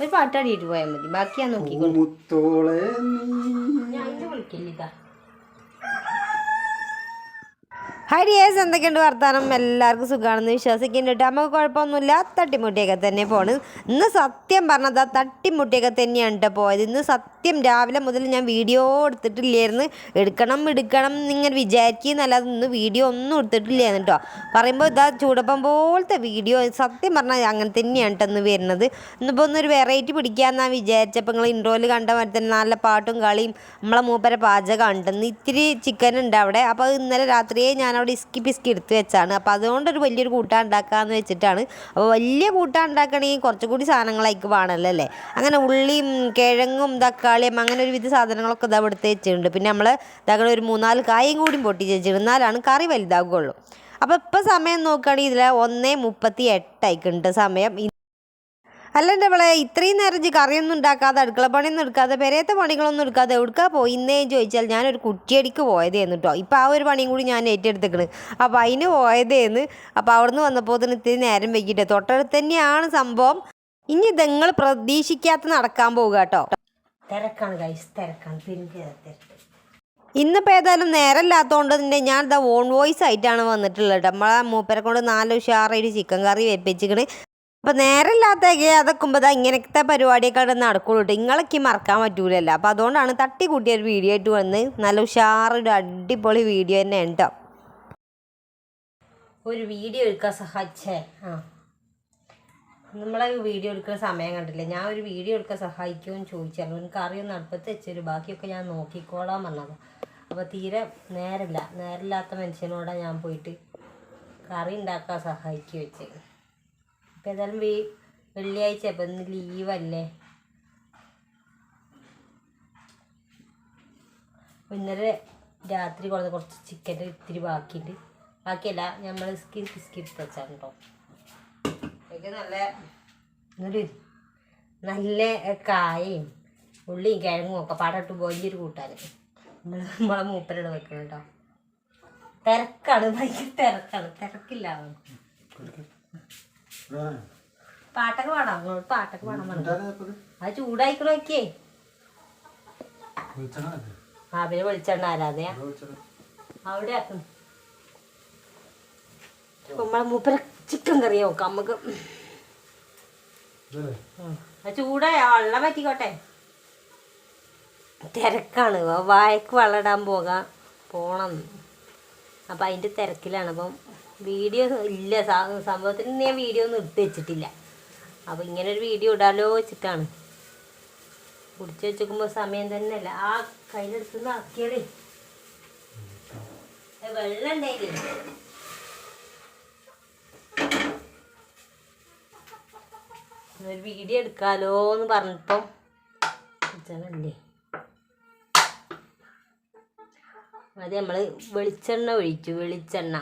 ഒരു പാട്ടാടിയിട്ട് പോയാൽ മതി. ബാക്കി ഞാൻ നോക്കിക്കോളൂ. മുത്തോളെ ഞാൻ വിളിക്കില്ല ഹായ് ഡിയേഴ്സ് എന്തൊക്കെയുണ്ട് വർത്താനം? എല്ലാവർക്കും സുഖമാണെന്ന് വിശ്വസിക്കുന്നുണ്ട് നമുക്ക് കുഴപ്പമൊന്നുമില്ല. തട്ടിമുട്ടിയൊക്കെ തന്നെ പോണ്. ഇന്ന് സത്യം പറഞ്ഞത് തട്ടിമുട്ടിയൊക്കെ തന്നെയാണ് കേട്ടോ പോയത്. ഇന്ന് സത്യം രാവിലെ മുതൽ ഞാൻ വീഡിയോ എടുത്തിട്ടില്ലായിരുന്നു. എടുക്കണം എടുക്കണം എന്നിങ്ങനെ വിചാരിക്കുന്നല്ലാതെ ഇന്ന് വീഡിയോ ഒന്നും എടുത്തിട്ടില്ലായിരുന്നു കേട്ടോ. പറയുമ്പോൾ ഇതാ ചൂടപ്പം പോലത്തെ വീഡിയോ. സത്യം പറഞ്ഞാൽ അങ്ങനെ തന്നെയാണ് കേട്ടോ ഇന്ന് വരുന്നത്. ഇന്നിപ്പോൾ ഒന്നൊരു വെറൈറ്റി പിടിക്കാമെന്നാണ് വിചാരിച്ചപ്പോൾ നിങ്ങൾ ഇൻട്രോയിൽ കണ്ട മാതിരി തന്നെ നല്ല പാട്ടും കളിയും നമ്മളെ മൂപ്പര പാചകം ഉണ്ടെന്ന് ഇത്തിരി ചിക്കൻ ഉണ്ട് അവിടെ. അപ്പോൾ ഇന്നലെ രാത്രിയെ ഞാൻ അവിടെ ഇസ്കി പിസ്കി എടുത്ത് വെച്ചാണ്. അപ്പോൾ അതുകൊണ്ടൊരു വലിയൊരു കൂട്ടാൻ ഉണ്ടാക്കാമെന്ന് വെച്ചിട്ടാണ്. അപ്പോൾ വലിയ കൂട്ടാൻ ഉണ്ടാക്കണമെങ്കിൽ കുറച്ചുകൂടി സാധനങ്ങളായിക്ക് വേണമല്ലോ അല്ലേ? അങ്ങനെ ഉള്ളിയും കിഴങ്ങും തക്കാളിയും അങ്ങനെ ഒരുവിധ സാധനങ്ങളൊക്കെ ഇതാ എടുത്ത് വെച്ചിട്ടുണ്ട്. പിന്നെ നമ്മൾ ഇതാക്കണ ഒരു മൂന്നാൽ കായും കൂടി പൊട്ടിച്ച് വെച്ചിട്ടുണ്ട്. എന്നാലാണ് കറി വലുതാകുള്ളൂ അപ്പോൾ ഇപ്പോൾ സമയം നോക്കുകയാണെങ്കിൽ ഇതിൽ ഒന്നേ മുപ്പത്തി എട്ടായിക്കുണ്ട് സമയം. അല്ല എന്റെ അവളെ ഇത്രയും നേരം ഇജ്ജ് കറിയൊന്നും ഉണ്ടാക്കാതെ അടുക്കള പണിയൊന്നും എടുക്കാതെ പെരയത്തെ പണികളൊന്നും എടുക്കാതെ എവിടുക്കാ പോയിന്നേ ചോദിച്ചാൽ ഞാനൊരു കുറ്റിയടിക്ക് പോയതേന്ന് കേട്ടോ ഇപ്പോൾ ആ ഒരു പണിയും കൂടി ഞാൻ ഏറ്റെടുത്തേക്കണ്. അപ്പോൾ അതിന് പോയതേന്ന്. അപ്പോൾ അവിടുന്ന് വന്നപ്പോൾ തന്നെ ഇത്തിരി നേരം വൈകിട്ട്. തൊട്ടടുത്ത് തന്നെയാണ് സംഭവം. ഇനി ഇതങ്ങൾ പ്രതീക്ഷിക്കാത്ത നടക്കാൻ പോവുക കേട്ടോ തിരക്കാണ് ഗൈസ് തിരക്കാണ്. തിരക്ക്. ഇന്നിപ്പോൾ ഏതായാലും നേരമില്ലാത്തതുകൊണ്ട് തന്നെ ഞാൻ ഇതാ ഓൺ വോയിസ് ആയിട്ടാണ് വന്നിട്ടുള്ളത് നമ്മളെ മൂപ്പരെ കൊണ്ട് നാല് ഉഷാറായിട്ട് ചിക്കൻ കറി വെപ്പിച്ചിക്കണ്. അപ്പോൾ നേരമില്ലാത്തേക്ക് അത് ഇങ്ങനത്തെ പരിപാടിയൊക്കെ നടക്കുള്ളൂ കേട്ടോ നിങ്ങളൊക്കെ മറക്കാൻ പറ്റൂലല്ലോ. അപ്പോൾ അതുകൊണ്ടാണ് തട്ടി കൂട്ടിയ ഒരു വീഡിയോ ആയിട്ട് വന്ന് നല്ല ഉഷാറൊരു അടിപൊളി വീഡിയോ തന്നെ ഉണ്ടോ ഒരു വീഡിയോ എടുക്കാൻ സഹായിച്ചേ? ആ. നമ്മളെ വീഡിയോ എടുക്കുന്ന സമയം കണ്ടില്ലേ? ഞാൻ ഒരു വീഡിയോ എടുക്കാൻ സഹായിക്കുമെന്ന് ചോദിച്ചായിരുന്നു എനിക്ക് അറിയുന്ന അടുപ്പത്ത് വെച്ചൊരു ബാക്കിയൊക്കെ ഞാൻ നോക്കിക്കോളാൻ പറഞ്ഞത്. അപ്പോൾ തീരെ നേരമില്ല. നേരമില്ലാത്ത മനുഷ്യനോടാണ് ഞാൻ പോയിട്ട് കറി ഉണ്ടാക്കാൻ സഹായിക്കുക വെച്ച്. ഇപ്പം ഏതായാലും വീ വെള്ളിയാഴ്ച അപ്പം ഇന്ന് ലീവല്ലേ ഇന്നലെ രാത്രി കുറച്ച് കുറച്ച് ചിക്കന്റെ ഇത്തിരി ബാക്കിയുണ്ട്. ബാക്കിയല്ല നമ്മൾ സ്കിൻ വെച്ചാണ്ടോ വെച്ചാണ് കേട്ടോ എനിക്ക് നല്ല എന്നൊരു നല്ല കായയും ഉള്ളിയും കിഴങ്ങും ഒക്കെ പാടട്ട് വലിയൊരു കൂട്ടാൻ നമ്മൾ നമ്മളെ മൂപ്പരോട് വെക്കണം കേട്ടോ തിരക്കാണ് ഭയങ്കര തിരക്കാണ്. തിരക്കില്ല. പാട്ടൊക്കെ പാടാം. അങ്ങോട്ട് പാട്ടൊക്കെ പാടാൻ പറഞ്ഞു. അത് ചൂടായിക്കണോക്കേ ആ പിന്നെ വിളിച്ചെണ്ണ ആരാധയാ അവിടെ. നമ്മളെ മൂപ്പര ചിക്കൻ കറി നോക്കാം നമുക്ക് ചൂടായ വെള്ളം പറ്റിക്കോട്ടെ തിരക്കാണ്. വായക്ക് വെള്ളം ഇടാൻ പോകാം പോണം. അപ്പം അതിന്റെ തിരക്കിലാണ്. അപ്പം വീഡിയോ ഇല്ല സംഭവത്തിന് ഞാൻ വീഡിയോ ഒന്നും എടുത്ത് വെച്ചിട്ടില്ല. അപ്പം ഇങ്ങനെ ഒരു വീഡിയോ ഇടാലോ വെച്ചിട്ടാണ്. കുടിച്ച് വെച്ചേക്കുമ്പോൾ സമയം തന്നെയല്ല. ആ കയ്യിലെടുത്ത് ആക്കിയതേ വെള്ളം ഉണ്ടായില്ലേ? ഒരു വീഡിയോ എടുക്കാലോ എന്ന് പറഞ്ഞപ്പോൾ അത് നമ്മൾ വെളിച്ചെണ്ണ ഒഴിച്ചു വെളിച്ചെണ്ണ.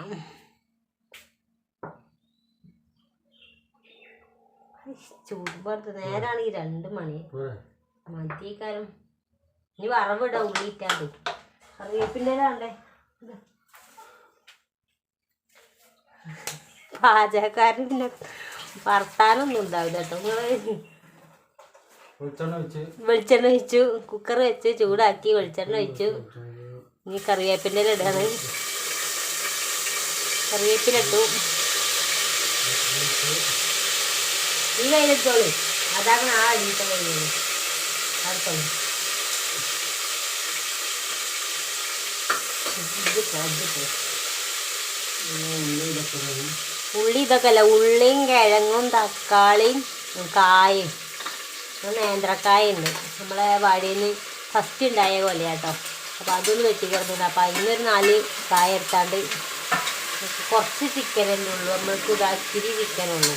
ചൂടുപാടത്ത് നേരാണെങ്കിൽ രണ്ട് മണി. മതിയേക്കാരം. ഇനി വറവിട ഉള്ളിട്ടാണ്ട് കറിവേപ്പിന്റെ വേണ്ടേ? പാചകക്കാരൻ പിന്നെ വർത്താനൊന്നും ഉണ്ടാവില്ല കേട്ടോ. വെളിച്ചെണ്ണ ഒഴിച്ചു. കുക്കർ വെച്ച് ചൂടാക്കി വെളിച്ചെണ്ണ ഒഴിച്ചു. ഇനി കറിവേപ്പിന്റെ ഇടാണ്. കറിവേപ്പില ഈ കയ്യിലെടുത്തോളൂ അതാണ് ആ അടിയിട്ട അടുത്തോളൂ. ഉള്ളി ഇതൊക്കെ അല്ല ഉള്ളിയും കിഴങ്ങും തക്കാളിയും കായും. നേന്ത്രക്കായുണ്ട് നമ്മളെ വാടിയിൽ ഫസ്റ്റ് ഉണ്ടായ പോലെ കേട്ടോ അപ്പോൾ അതൊന്ന് വെട്ടി കിടന്നിട്ട് അപ്പോൾ അതിനൊരു നാല് കായ എടുത്താണ്ട് കുറച്ച് ചിക്കനല്ലേ ഉള്ളൂ. നമ്മൾക്ക് ഇതാക്കിരി ചിക്കനുള്ളൂ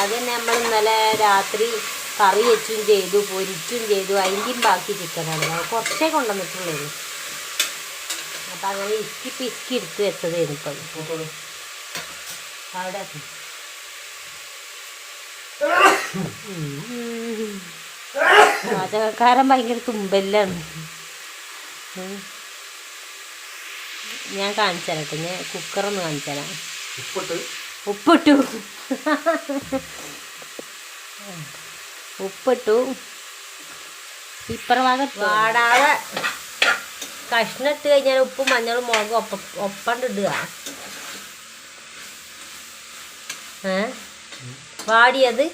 അത് തന്നെ നമ്മൾ ഇന്നലെ രാത്രി കറി വെച്ചും ചെയ്തു പൊരിച്ചും ചെയ്തു. അതിന്റെയും ബാക്കി ചിക്കനാണ് കുറച്ചേ കൊണ്ടുവന്നിട്ടുള്ളൂ അപ്പം അങ്ങനെ ഇസ്കി പിസ്കി എടുത്ത് വെച്ചതായിരുന്നു ഇപ്പം. അവിടെ. പാചകക്കാരൻ ഭയങ്കര തുമ്പല്ലാണ്. ഞാൻ കാണിച്ചു തരാം കേട്ടോ ഞാൻ കുക്കറൊന്ന് കാണിച്ചു തരാം ഉപ്പിട്ട്. ഉപ്പിട്ടു. ഇപ്പറവാടാതെ കഷ്ണം ഇട്ട് കഴിഞ്ഞാൽ ഉപ്പും മഞ്ഞളും മുളകും ഒപ്പ ഒപ്പണ്ട് ഇടുക. ഏ? വാടിയത്.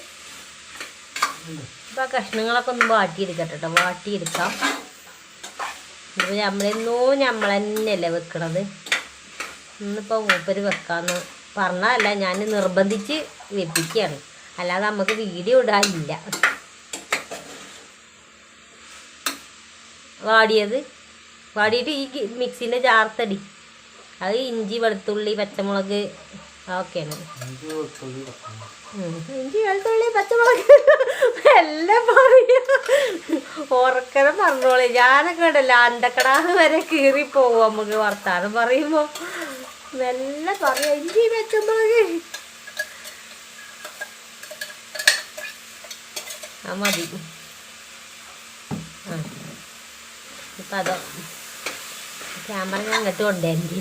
ഇപ്പം കഷ്ണങ്ങളൊക്കെ ഒന്ന് വാട്ടിയെടുക്കട്ടെ കേട്ടോ വാട്ടിയെടുക്കാം ഇപ്പോൾ നമ്മളെന്നോ നമ്മൾ തന്നെയല്ലേ വെക്കണത്? ഇന്നിപ്പോൾ മൂപ്പര് വെക്കാന്ന് പറഞ്ഞതല്ല ഞാൻ നിർബന്ധിച്ച് വെപ്പിക്കുകയാണ് അല്ലാതെ നമുക്ക് വീഡിയോ ഇടാനില്ല. വാടിയത്? വാടിയിട്ട് ഈ മിക്സിന്റെ ജാർത്തടി അത് ഇഞ്ചി വെളുത്തുള്ളി പച്ചമുളക് ഓക്കെയാണ്. ഇഞ്ചി വെളുത്തുള്ളി പച്ചമുളക്. എല്ലാം പറയാ. ഉറക്കനെ പറഞ്ഞോളി ഞാനൊക്കെ ഉണ്ടല്ലോ അണ്ടക്കടാന്ന് വരെ കീറി പോവും നമുക്ക് വർത്താനം പറയുമ്പോ. മെല്ലെ പറയാ ഇഞ്ചി പച്ചമുളക് ആ മതി. ആ. ഇപ്പം അതോ ക്യാമറ ഞാൻ അങ്ങോട്ട് കൊണ്ടേണ്ടി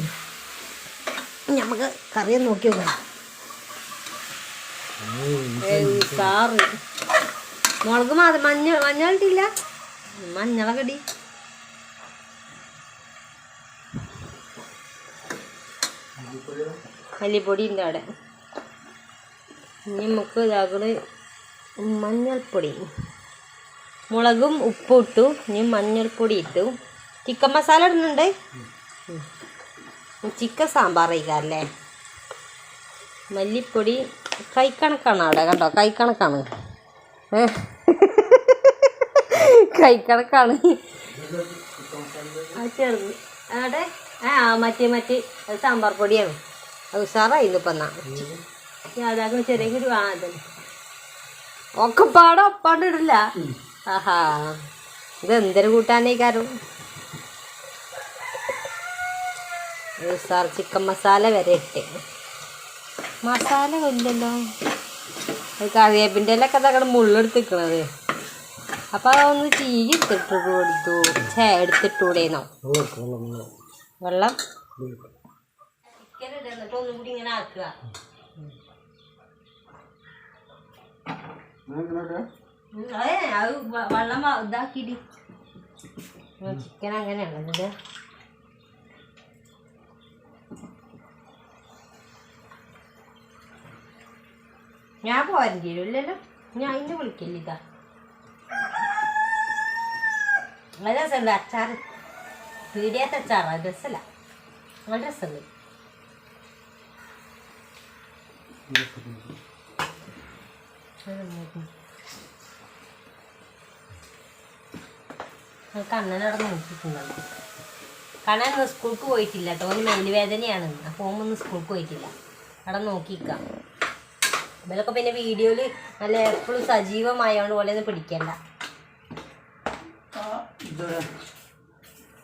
നമുക്ക് കറിയെ നോക്കി നോക്കാം. സാറ്. മുളക് മാത്രം മഞ്ഞ മഞ്ഞ ഇട്ടില്ല. മഞ്ഞളൊക്കെ ഇടി. മല്ലിപ്പൊടി ഉണ്ട് അവിടെ. ഇനി നമുക്ക് ഇതാക്കൾ മഞ്ഞൾപ്പൊടി. മുളകും ഉപ്പും ഇട്ടു. ഇനി മഞ്ഞൾപ്പൊടി ഇട്ടു. ചിക്കൻ മസാല ഇടുന്നുണ്ട്. ചിക്കൻ സാമ്പാർ കഴിക്കാറല്ലേ മല്ലിപ്പൊടി കൈക്കണക്കാണ് അവിടെ. കണ്ടോ? കൈക്കണക്കാണ്? കൈക്കണക്കാണ്. ആ ചെറുത്. അവിടെ? ആ മറ്റേ മറ്റേ സാമ്പാർ പൊടിയാണ്. അത് എന്നാ ചെറിയ ആ അതന്നെ ഒക്കെ പാടെ ഒപ്പാണ്ട് ഇടില്ല. ആഹാ. ഇത് എന്തൊരു കൂട്ടാനേ കാര്യം സാർ ചിക്കൻ മസാല വരെ ഇട്ട്. മസാല കൊല്ലല്ലോ കറിവേപ്പിന്റെ ഇലൊക്കെ അതങ്ങനെ മുള്ളെടുത്തിക്കണത്. അപ്പം അതൊന്ന് ചീരി എടുത്തിട്ട് കൊടുത്തു ചേ എടുത്തിട്ടൂടേന്നോ. വെള്ളം ചിക്കൻ ഇടുന്നിട്ട് ഒന്നും കൂടി ഇങ്ങനെ ആക്കുക. അതെ അത് വെള്ളം ഇതാക്കിയിട്ട് ചിക്കൻ അങ്ങനെയാണ് ഞാൻ പോരേണ്ടി വരും ഞാൻ ഇന്ന് വിളിക്കില്ല ഇതാ. നല്ല രസമുണ്ട് അച്ചാർ പീടിയത്തെ അച്ചാറാ രസമല്ല. നല്ല രസമുണ്ട്. കണ്ണനവിടെ നോക്കിയിട്ടുണ്ടല്ലോ കണ്ണൻ സ്കൂൾക്ക് പോയിട്ടില്ല. കേട്ടോ ഓന് മേലുവേദനയാണ് അപ്പോൾ ഓമൊന്നും സ്കൂൾക്ക് പോയിട്ടില്ല. അവിടെ നോക്കിക്കാം. ഇവരൊക്കെ പിന്നെ വീഡിയോയിൽ നല്ല എപ്പോഴും സജീവമായതുകൊണ്ട് പോലെ ഒന്നും പിടിക്കണ്ട.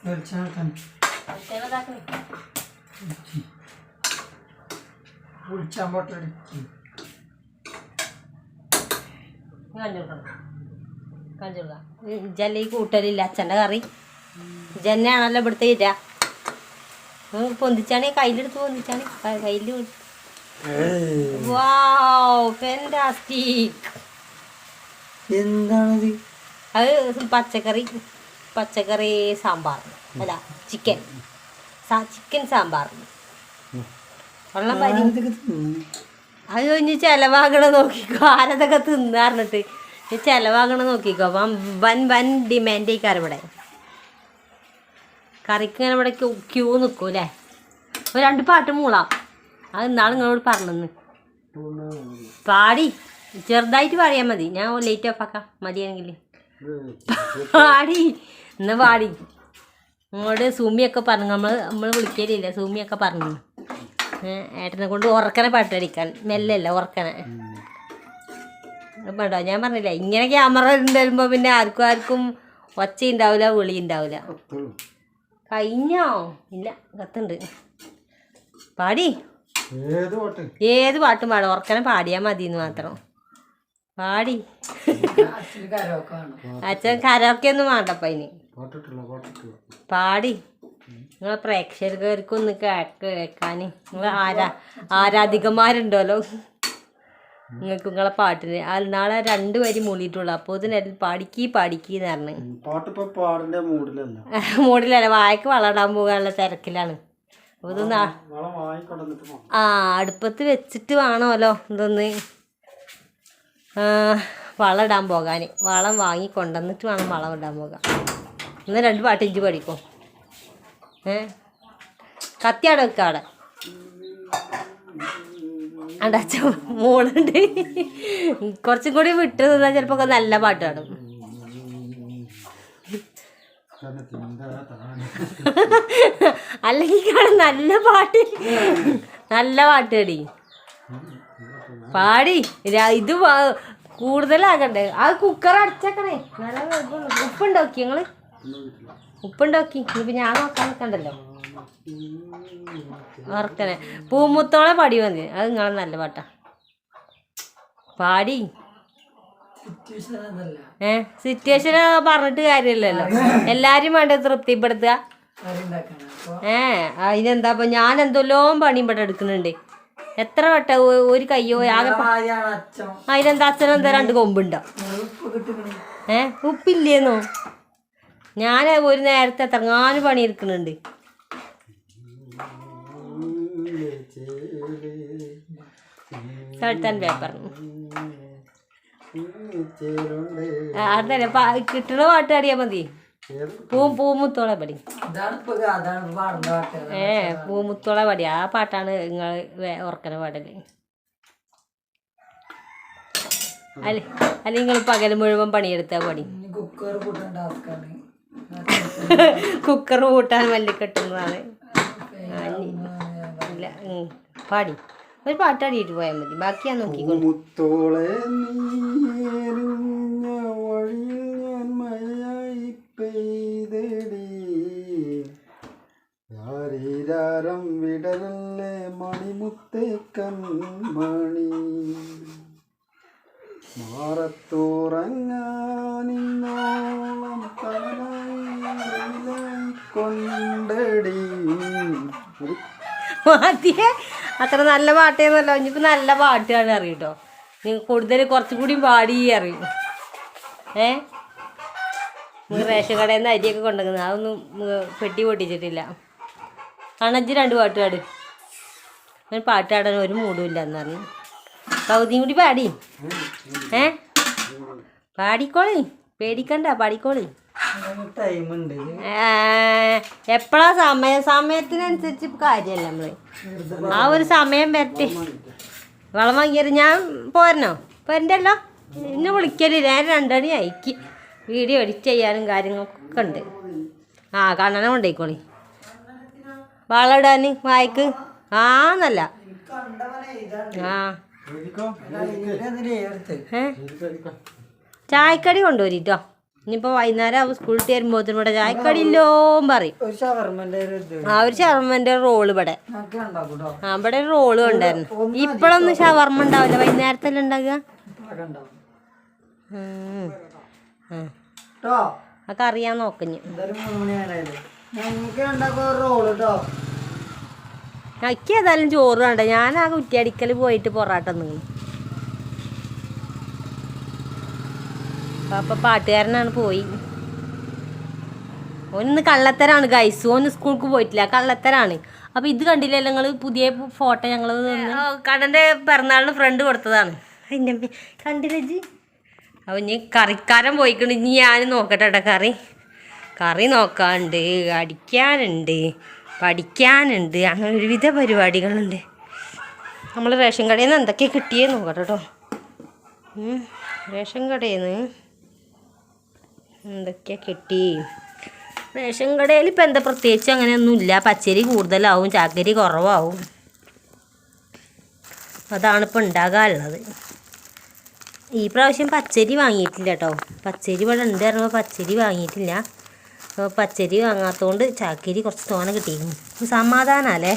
വെളിച്ചെണ്ണ കുട്ടികളതാക്കണം വിളിച്ചാൻ പോട്ടടി കാണിച്ചു കൊടുക്കണം കാണിച്ചു കൊടുക്കാം ജല്ല ഈ കൂട്ടലില്ല അച്ഛന്റെ കറി? ജന്നാണല്ലോ ഇവിടുത്തെ ഇര. പൊന്തിച്ചാണ് കയ്യിലെടുത്ത് പൊന്തിച്ചാണ്. കയ്യിൽ എന്താണത്? അത് പച്ചക്കറി പച്ചക്കറി സാമ്പാർ. അല്ല ചിക്കൻ. ചിക്കൻ സാമ്പാർ. വെള്ളം പരി അത് ഇനി ചിലവാകണ നോക്കിക്കോ. ആരതൊക്കെ തിന്നാറിഞ്ഞിട്ട് ഇനി ചിലവാകണ നോക്കിക്കോ. വൻ വൻ ഡിമാൻഡ് ഈ ഇവിടെ. കറിക്ക് ഇങ്ങനെ ഇവിടെ ക്യൂ നിൽക്കും അല്ലേ ഒരു രണ്ട് പാട്ട് മൂളാം. അത് ഇന്നാൾ നിങ്ങളോട് പറഞ്ഞെന്ന്. പാടി. ചെറുതായിട്ട് പാടിയാൽ മതി. ഞാൻ ലേറ്റ് ഓഫ് ആക്കാം. മതിയാണെങ്കിൽ പാടി. ഇന്ന് പാടി. ഇങ്ങോട്ട് സൂമിയൊക്കെ പറഞ്ഞു. നമ്മൾ നമ്മൾ വിളിക്കലില്ല. സൂമിയൊക്കെ പറഞ്ഞു ഏട്ടനെ കൊണ്ട് ഉറക്കനെ പാട്ടടിക്കാൻ. മെല്ലല്ല ഉറക്കനെ. പാട്ടോ ഞാൻ പറഞ്ഞില്ല ഇങ്ങനെ ക്യാമറ ഉണ്ടരുമ്പോ പിന്നെ ആർക്കും ആർക്കും ഒച്ച ഉണ്ടാവില്ല വിളി ഉണ്ടാവില്ല കഴിഞ്ഞോ? ഇല്ല കത്തുണ്ട്. പാടി? ഏത് പാട്ട്? ഏത് പാട്ടും പാടും. ഉറക്കനെ പാടിയാൽ മതി എന്ന് മാത്രം. പാടി. അച്ഛൻ കരോക്കെ ഒന്നും വേണ്ടപ്പ ഇനി. പാടി. നിങ്ങളെ പ്രേക്ഷകർക്കൊന്ന് കേക്ക് കേൾക്കാൻ നിങ്ങൾ ആരാ ആരാധികന്മാരുണ്ടല്ലോ. നിങ്ങൾക്ക് നിങ്ങളെ പാട്ടിന്. നാളെ രണ്ടു വരി മൂളിയിട്ടുള്ളൂ അപ്പോൾ ഇതിനെല്ലാം പാടിക്കി പാടിക്കി എന്ന് പറഞ്ഞു. പാട്ട് മൂഡിലല്ല മൂഡിലല്ല വായക്ക് വളടാൻ പോകാനുള്ള തിരക്കിലാണ്. അപ്പോൾ ഇതൊന്ന് ആ അടുപ്പത്ത് വെച്ചിട്ട് വേണമല്ലോ ഇതൊന്ന്. ആ, വളം ഇടാൻ പോകാൻ വളം വാങ്ങി കൊണ്ടുവന്നിട്ട് വേണം വളം ഇടാൻ പോകാൻ. ഇന്ന് രണ്ട് പാട്ട് ഇഞ്ചി പഠിക്കും ഏ? കത്തിയാടെ അടച്ച മോളുണ്ട്. കുറച്ചും കൂടി വിട്ട് നിന്നാൽ ചിലപ്പോൾ നല്ല പാട്ട് പാടും. തന്നെ തിന്താ താനെ. അല്ലെങ്കിൽ നല്ല പാട്ട്. നല്ല പാട്ട് പാടി. പാടി. ഇത് കൂടുതലാകണ്ടേ. അത് കുക്കർ അടച്ചേക്കണേ. നല്ല. ഉപ്പുണ്ടോക്കി ഞങ്ങൾ ഉപ്പുണ്ടോക്കി. ഇനിയിപ്പോൾ ഞാൻ നോക്കാൻ നിൽക്കണ്ടല്ലോ ഓർക്കണേ പൂമുത്തോളെ പാടി വന്നി. അത് നിങ്ങളെ നല്ല പാട്ടാ. പാടി. ഏ? സിറ്റുവേഷൻ പറഞ്ഞിട്ട് കാര്യമില്ലല്ലോ. എല്ലാരും വേണ്ട തൃപ്തിപ്പെടുത്തുക. ഏ അതിനെന്താ ഇപ്പൊ ഞാൻ എന്തെല്ലാം പണിയും ഇവിടെ എടുക്കുന്നുണ്ട്. എത്ര വട്ട ഒരു കയ്യോ? ആകെ അതിനെന്താ അച്ഛനെന്താ രണ്ട് കൊമ്പുണ്ടോ? ഏ ഉപ്പില്ലേന്നോ? ഞാൻ ഒരു നേരത്തെ എത്രങ്ങാനും പണി എടുക്കുന്നുണ്ട് സൾട്ടാൻ പേപ്പർ കിട്ടണ പാട്ട് അറിയാ മതി. പൂ പൂമുത്തോളെ പടി. ഏ പൂമുത്തോളെ പടി. ആ പാട്ടാണ് നിങ്ങൾ ഓർക്കണ പാടൽ. അല്ലെ അല്ല നിങ്ങൾ പകൽ മുഴുവൻ പണിയെടുത്ത പടി കുക്കർ കൂട്ടാൻ മല്ലിക്കെട്ടുന്നതാണ്. പാടി. ഒരു പാട്ടാടിയിട്ട് പോയാൽ മതി. ബാക്കി ഞാൻ യാരീരാരം വിടലല്ലേ മണിമുത്തേ കൺമണി. മാറത്തുറങ്ങാനിന്നോളം കൊണ്ടടി ഒരു അത്ര നല്ല പാട്ടേന്നല്ലോ. ഇനിയിപ്പോൾ നല്ല പാട്ടാണ് അറിയട്ടോ. നിങ്ങൾ കൂടുതൽ കുറച്ചും കൂടി പാടി അറിയും. ഏ? റേഷൻ കടയിൽ നിന്ന് അരിയൊക്കെ കൊണ്ടുവന്നത്. അതൊന്നും പെട്ടി പൊട്ടിച്ചിട്ടില്ല. അണഞ്ച് രണ്ട് പാട്ട് പാട്. ഞാൻ പാട്ടാടാൻ ഒരു മൂടും എന്ന് പറഞ്ഞു. പകുതിയും കൂടി പാടി. ഏ? പാടിക്കോളി. പേടിക്കണ്ട പാടിക്കോളി. എപ്പോഴാ സമയം സമയത്തിനനുസരിച്ച് കാര്യമല്ല നമ്മൾ. ആ ഒരു സമയം വരട്ടെ. വളം വാങ്ങിയത് ഞാൻ പോരണോ? പോരണ്ടല്ലോ എന്നെ വിളിക്കൽ. ഞാൻ രണ്ടണി അയക്കി വീഡിയോ എഡിറ്റ് ചെയ്യാനും കാര്യങ്ങളൊക്കെ ഉണ്ട്. ആ കണ്ണനെ കൊണ്ടേക്കോളി വളം ഇടാൻ വായിക്ക്. ആന്നല്ല ആ. ചായക്കടി കൊണ്ടുവരിട്ടോ. ഇനിയിപ്പോ വൈകുന്നേരം ആവും സ്കൂളിൽ തീരുമ്പോ ഇവിടെ ചായക്കടി ഇല്ലോം പറയും. ആ ഒരു ഷവർമ്മന്റെ റോൾ ഇവിടെ. ആ ഇവിടെ ഒരു റോൾ ഉണ്ടായിരുന്നു ഇപ്പോഴൊന്നും ഷവർമ്മ ഉണ്ടാവില്ല. വൈകുന്നേരത്തല്ലേ ഉണ്ടാകുക അതൊക്കെ അറിയാൻ നോക്കഞ്ഞ് റോൾ കേട്ടോ എനിക്ക് ഏതായാലും ചോറ് വേണ്ട. ഞാൻ ആ കുറ്റിയടിക്കൽ പോയിട്ട് പൊറാട്ട നിങ്ങൾ അപ്പൊ പാട്ടുകാരനാണ് പോയി. ഓനിന്ന് കള്ളത്തരാണ് ഗൈസ് ഓന് സ്കൂൾക്ക് പോയിട്ടില്ല. കള്ളത്തരാണ്. അപ്പൊ ഇത് കണ്ടില്ലല്ലോ നിങ്ങൾ പുതിയ ഫോട്ടോ ഞങ്ങൾ കടന്റെ പിറന്നാളിന് ഫ്രണ്ട് കൊടുത്തതാണ്. അതിന്റെ അമ്മേ, കണ്ടില്ല ജി അപ്പൊ ഇനി കറിക്കാരൻ പോയിക്കൊണ്ട് ഇനി ഞാൻ നോക്കട്ടെ കറി. കറി നോക്കാണ്ട് അടിക്കാനുണ്ട്. പഠിക്കാനുണ്ട്. അങ്ങനെ ഒരുവിധ പരിപാടികളുണ്ട്. നമ്മൾ റേഷൻ കടയിൽ നിന്ന് എന്തൊക്കെ കിട്ടിയേ നോക്കട്ടെ കേട്ടോ റേഷൻ കടയിൽ നിന്ന് എന്തൊക്കെയാ കിട്ടി? റേഷൻ കടയിൽ ഇപ്പം എന്താ പ്രത്യേകിച്ച് അങ്ങനെയൊന്നുമില്ല. പച്ചരി കൂടുതലാവും ചാക്കരി കുറവാവും. അതാണ് ഇപ്പം ഉണ്ടാകാനുള്ളത്. ഈ പ്രാവശ്യം പച്ചരി വാങ്ങിയിട്ടില്ല കേട്ടോ പച്ചരി ഇവിടെ ഉണ്ട് പറയുമ്പോൾ പച്ചരി വാങ്ങിയിട്ടില്ല. അപ്പോൾ പച്ചരി വാങ്ങാത്തതുകൊണ്ട് ചാക്കിരി കുറച്ച് തോനെ കിട്ടിയിരുന്നു. സമാധാനമല്ലേ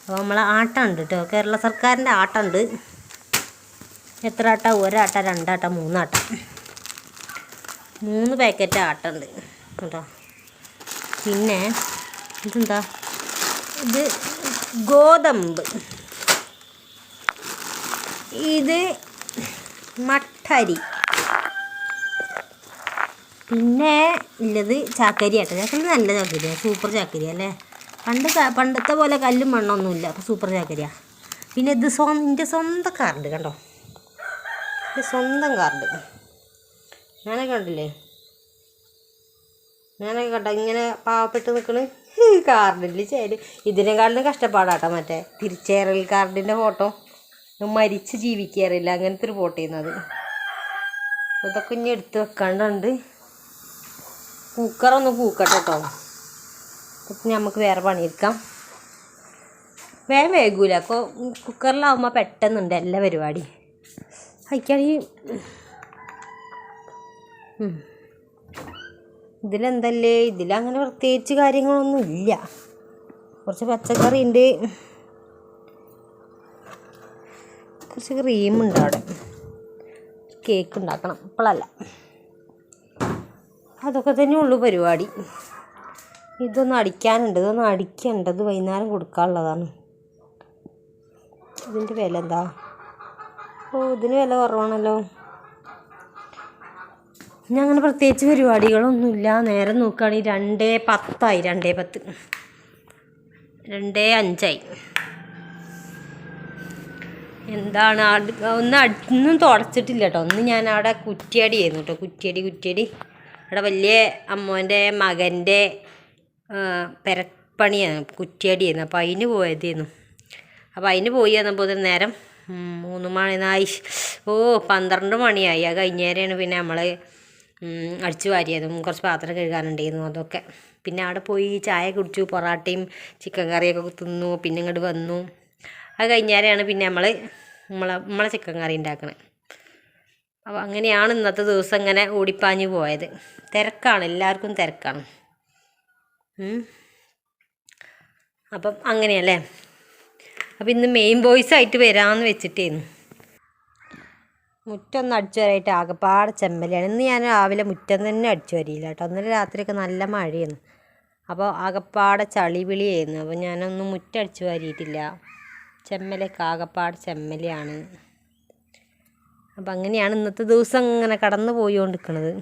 അപ്പോൾ നമ്മളെ ആട്ടുണ്ട് കേട്ടോ കേരള സർക്കാരിന്റെ ആട്ടുണ്ട്. എത്ര ആട്ട? ഒരാട്ട രണ്ടാട്ട മൂന്നാട്ട. മൂന്ന് പാക്കറ്റ് ആട്ടുണ്ട് കേട്ടോ. പിന്നെ ഇതെന്താ? ഇത് ഗോതമ്പ്. ഇത് മട്ടരി. പിന്നെ ഉള്ളത് ചാക്കരി ആട്ടോ ചാക്കരി നല്ല ചാക്കരിയാ. സൂപ്പർ ചാക്കരി അല്ലേ? പണ്ട് പണ്ടത്തെ പോലെ കല്ലും മണ്ണൊന്നുമില്ല. അപ്പോൾ സൂപ്പർ ചാക്കരിയാ. പിന്നെ ഇത് സ്വ എന്റെ സ്വന്തം കാർഡ് കണ്ടോ? ഇത് സ്വന്തം കാർഡ്. ഞാനൊക്കെ കണ്ടില്ലേ? ഞാനൊക്കെ കണ്ട ഇങ്ങനെ പാവപ്പെട്ട് നിൽക്കണ് കാർഡിൽ ചേര്. ഇതിനെക്കാളും കഷ്ടപ്പാടാട്ടോ മറ്റേ തിരിച്ചേറൽ കാർഡിന്റെ ഫോട്ടോ. മരിച്ച് ജീവിക്കാറില്ല അങ്ങനത്തെ ഒരു ഫോട്ടോ ചെയ്യുന്നത് ഇതൊക്കെ ഇനി എടുത്ത് വെക്കാണ്ടുണ്ട് കുക്കറൊന്ന് കൂക്കട്ടെ കേട്ടോ അപ്പം നമുക്ക് വേറെ പണിയെടുക്കാം. വേഗം വേഗൂല. അപ്പോൾ കുക്കറിലാവുമ്പോൾ പെട്ടെന്നുണ്ട് എല്ലാ പരിപാടി. അയക്കാണെങ്കിൽ ഇതിലെന്തല്ലേ? ഇതിലങ്ങനെ പ്രത്യേകിച്ച് കാര്യങ്ങളൊന്നും ഇല്ല. കുറച്ച് പച്ചക്കറി ഉണ്ട് കുറച്ച് ക്രീമുണ്ട് അവിടെ. കേക്ക് ഉണ്ടാക്കണം. ഇപ്പോഴല്ല അതൊക്കെ തന്നെ ഉള്ളൂ പരിപാടി. ഇതൊന്ന് അടിക്കാനുണ്ട് ഇതൊന്ന് അടിക്കേണ്ടത് വൈകുന്നേരം കൊടുക്കാനുള്ളതാണ്. ഇതിന്റെ വില എന്താ? ഓ ഇതിന് വില കുറവാണല്ലോ. ഞാൻ അങ്ങനെ പ്രത്യേകിച്ച് പരിപാടികളൊന്നുമില്ല. നേരം നോക്കുകയാണെങ്കിൽ രണ്ടേ പത്തായി രണ്ടേ പത്ത്. രണ്ടേ അഞ്ചായി. എന്താണ്? ഒന്ന് ഒന്നും തുടച്ചിട്ടില്ല കേട്ടോ. ഒന്ന് ഞാൻ അവിടെ കുറ്റിയടി ചെയ്യുന്നു കേട്ടോ. കുറ്റിയടി കുറ്റിയടി. അവിടെ വലിയ അമ്മോന്റെ മകന്റെ പെരപ്പണിയാണ്. കുറ്റിയടിയായിരുന്നു. അപ്പോൾ അതിന് പോയതായിരുന്നു. അപ്പോൾ അതിന് പോയി വന്നപ്പോൾ നേരം മൂന്ന് മണി നായി. ഓ പന്ത്രണ്ട് മണിയായി. അത് കഴിഞ്ഞേരെയാണ് പിന്നെ നമ്മൾ അടിച്ചു വാരിയതും കുറച്ച് പാത്രം കഴുകാനുണ്ടായിരുന്നു അതൊക്കെ. പിന്നെ അവിടെ പോയി ചായ കുടിച്ചു പൊറാട്ടയും ചിക്കൻ കറിയൊക്കെ തിന്നു പിന്നെ ഇങ്ങോട്ട് വന്നു. അത് കഴിഞ്ഞേരെയാണ് പിന്നെ നമ്മൾ നമ്മളെ നമ്മളെ ചിക്കൻ കറി ഉണ്ടാക്കണത് അപ്പോൾ അങ്ങനെയാണ് ഇന്നത്തെ ദിവസം ഇങ്ങനെ ഓടിപ്പാഞ്ഞു പോയത്. തിരക്കാണ് എല്ലാവർക്കും തിരക്കാണ്. അപ്പം അങ്ങനെയല്ലേ? അപ്പം ഇന്ന് മെയിൻ വോയിസ് ആയിട്ട് വരാമെന്ന് വെച്ചിട്ടേന്നു മുറ്റൊന്ന് അടിച്ചു വരായിട്ട് ആകെപ്പാടെ ചെമ്മലാണ്. ഇന്ന് ഞാൻ രാവിലെ മുറ്റം തന്നെ അടിച്ചു വരിയില്ല കേട്ടോ. ഇന്നലെ രാത്രിയൊക്കെ നല്ല മഴയായിരുന്നു. അപ്പോൾ ആകെപ്പാടെ ചളി വിളിയായിരുന്നു അപ്പോൾ ഞാനൊന്നും മുറ്റടിച്ചു വാരിയിട്ടില്ല. ചെമ്മലൊക്കെ ആകെപ്പാട് ചെമ്മലയാണ് അപ്പം അങ്ങനെയാണ് ഇന്നത്തെ ദിവസം ഇങ്ങനെ കടന്നു പോയിക്കൊണ്ടിരിക്കണത്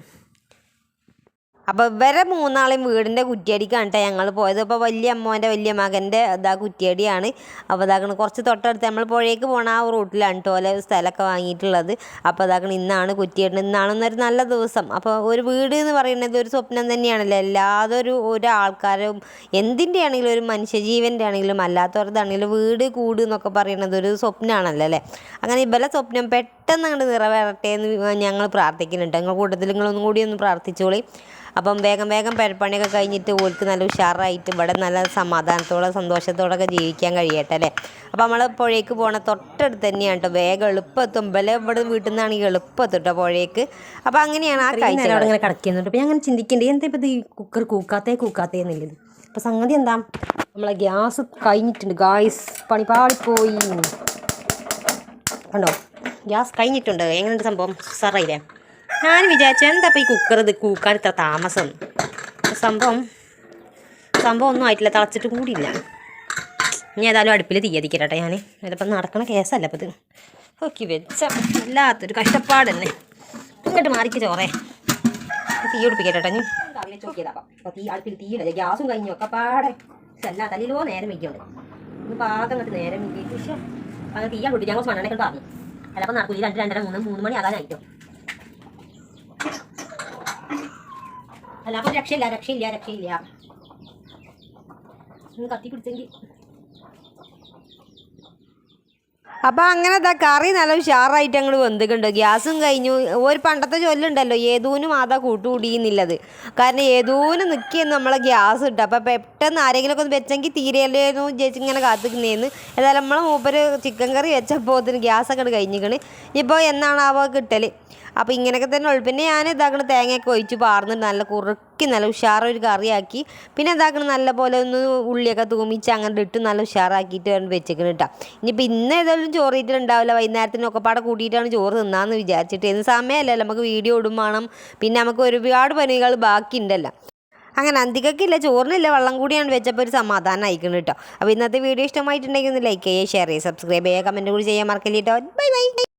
അപ്പോൾ ഇവരെ മൂന്നാളെയും വീടിന്റെ കുറ്റിയടിക്കാണ് കേട്ടോ ഞങ്ങൾ പോയത്. അപ്പോൾ വലിയ അമ്മോന്റെ വലിയ മകന്റെ ഇതാ കുറ്റിയടിയാണ്. അപ്പോൾ ഇതാക്കണ കുറച്ച് തൊട്ടടുത്ത് നമ്മൾ പുഴയ്ക്ക് പോണ ആ റൂട്ടിലാണ് കേട്ടോ സ്ഥലമൊക്കെ വാങ്ങിയിട്ടുള്ളത്. അപ്പോൾ ഇതാക്കണ ഇന്നാണ് കുറ്റിയടി ഇന്നാണെന്നൊരു നല്ല ദിവസം. അപ്പോൾ ഒരു വീട് എന്ന് പറയുന്നത് ഒരു സ്വപ്നം തന്നെയാണല്ലോ. എല്ലാതൊരു ഒരാൾക്കാരും എന്തിന്റെ ആണെങ്കിലും ഒരു മനുഷ്യജീവന്റെ ആണെങ്കിലും അല്ലാത്തവരതാണെങ്കിലും വീട് കൂട് എന്നൊക്കെ പറയുന്നത് ഒരു സ്വപ്നമാണല്ലോ അല്ലേ? അങ്ങനെ ഇവലെ സ്വപ്നം പെട്ടെന്ന് അങ്ങോട്ട് നിറവേറട്ടെ എന്ന് ഞങ്ങൾ പ്രാർത്ഥിക്കുന്നുണ്ട്. ഞങ്ങൾ കൂട്ടത്തിൽ നിങ്ങളൊന്നും കൂടി ഒന്ന് പ്രാർത്ഥിച്ചോളി. അപ്പം വേഗം വേഗം പെരപ്പണിയൊക്കെ കഴിഞ്ഞിട്ട് ഓൾക്ക് നല്ല ഉഷാറായിട്ട് ഇവിടെ നല്ല സമാധാനത്തോടെ സന്തോഷത്തോടെ ഒക്കെ ജീവിക്കാൻ കഴിയട്ടെ അല്ലേ? അപ്പം നമ്മൾ പുഴയ്ക്ക് പോകണ തൊട്ടടുത്ത് തന്നെയാണ് കേട്ടോ വേഗം എളുപ്പത്തും ബല ഇവിടെ വീട്ടിൽ നിന്നാണെങ്കിൽ എളുപ്പത്തും കേട്ടോ പുഴയ്ക്ക്. അപ്പം അങ്ങനെയാണ് ആ കഴിഞ്ഞാൽ കാഴ്ച ഇങ്ങനെ കിടക്കുന്നുണ്ട് അപ്പോൾ ഞാൻ അങ്ങനെ ചിന്തിക്കേണ്ടത് എന്താ ഇപ്പോൾ ഈ കുക്കർ കൂക്കാത്തേ കൂക്കാത്തേ എന്നുള്ളത് അപ്പോൾ സംഗതി എന്താ? നമ്മളെ ഗ്യാസ് കഴിഞ്ഞിട്ടുണ്ട്. ഗായ്സ് പണിപ്പാളിപ്പോയി കണ്ടോ? ഗ്യാസ് കഴിഞ്ഞിട്ടുണ്ട്. എങ്ങനെയുണ്ട് സംഭവം? സാറായില്ലേ ഞാൻ വിചാരിച്ചു എന്താ ഈ കുക്കർ ഇത് കൂക്കാൻ ഇത്ര താമസം? സംഭവം സംഭവം ഒന്നും ആയിട്ടില്ല തളച്ചിട്ട് കൂടിയില്ല. ഇനി ഏതായാലും അടുപ്പിൽ തീയതിക്കട്ടെ ഞാൻ ഇതിപ്പം നടക്കണ കേസല്ല അപ്പം ഇത്. ഓക്കെ വെച്ച വല്ലാത്തൊരു കഷ്ടപ്പാട് തന്നെ ഇങ്ങോട്ട് മാറിക്ക് ചോറേ. തീ പിടിപ്പിക്കട്ടെ ഞാൻ രാവിലെ ചോക്കിയതാ അപ്പോൾ തീ അടുപ്പിൽ തീയില്ല ഗ്യാസും കഴിഞ്ഞു. ഒക്കെ പാടെ. അല്ല തല്ലിലോ നേരം വയ്ക്കുന്നത് അങ്ങോട്ട് നേരം വയ്ക്കിട്ട് പക്ഷേ അത് തീയാൻ ഞാൻ കുറച്ച് മണ്ണെണ്ണ പറഞ്ഞു നടക്കൂ ഈ രണ്ട് രണ്ടര മൂന്ന് മൂന്ന് മണി ആകാനായിട്ടോ. അല്ല അപ്പോൾ രക്ഷയില്ല രക്ഷയില്ല രക്ഷയില്ല ഒന്ന് കത്തി പിടിച്ചെങ്കിൽ അപ്പം അങ്ങനെ ഇതാ കറി നല്ല ഉഷാറായിട്ട് അങ്ങോട്ട് വെന്തിട്ടുണ്ട് ഗ്യാസും കഴിഞ്ഞു. ഒരു പണ്ടത്തെ ചൊല്ലുണ്ടല്ലോ ഏതൂനും മാതാ കൂട്ടുകൂടിയെന്നുള്ളത് കാരണം ഏതൂനും നിൽക്കുന്നു നമ്മളെ ഗ്യാസ് കിട്ടും അപ്പം പെട്ടെന്ന് ആരെങ്കിലുമൊക്കെ ഒന്ന് വെച്ചെങ്കിൽ തീരെയല്ലേന്നു ചേച്ചി ഇങ്ങനെ കാത്തിക്കുന്നേന്ന്. ഏതായാലും നമ്മളെ മൂപ്പര് ചിക്കൻ കറി വെച്ചപ്പോൾ അതിന് ഗ്യാസൊക്കെ അങ്ങട് കഴിഞ്ഞിക്കണ്. ഇപ്പോൾ എന്നാണാവോ കിട്ടൽ അപ്പോൾ ഇങ്ങനെയൊക്കെ തന്നെ ഉള്ളു. പിന്നെ ഞാൻ ഇതാക്കണ തേങ്ങയൊക്കെ ഒഴിച്ച് പാർന്നിട്ട് നല്ല കുറുക്കി നല്ല ഉഷാറൊരു കറിയാക്കി. പിന്നെ എന്താക്കണം? നല്ല പോലെ ഒന്ന് ഉള്ളിയൊക്കെ തൂമിച്ച് അങ്ങനെ ഇട്ട് നല്ല ഉഷാറാക്കിയിട്ട് വേണം വെച്ചേക്കണം കേട്ടോ ഇനിയിപ്പോൾ ഇന്ന് ഏതായാലും ചോറ് ഇട്ടിട്ടുണ്ടാവില്ല വൈകുന്നേരത്തിനൊക്കെ പാടെ കൂട്ടിയിട്ടാണ് ചോറ് തിന്നാന്ന് വിചാരിച്ചിട്ട്. ഇന്ന് സമയമല്ലല്ലോ നമുക്ക് വീഡിയോ ഇടും വേണം. പിന്നെ നമുക്ക് ഒരുപാട് പണികൾ ബാക്കിയുണ്ടല്ലോ അങ്ങനെ അന്തികക്കില്ല ചോറിനില്ല വെള്ളം കൂടിയാണ് വെച്ചപ്പോൾ ഒരു സമാധാനം അയക്കണം കേട്ടോ അപ്പോൾ ഇന്നത്തെ വീഡിയോ ഇഷ്ടമായിട്ടുണ്ടെങ്കിൽ ഒന്ന് ലൈക്ക് ചെയ്യുക ഷെയർ ചെയ്യുക സബ്സ്ക്രൈബ് ചെയ്യുക കമന്റ് കൂടി ചെയ്യാൻ മറക്കില്ല കേട്ടോ ബൈ ബൈ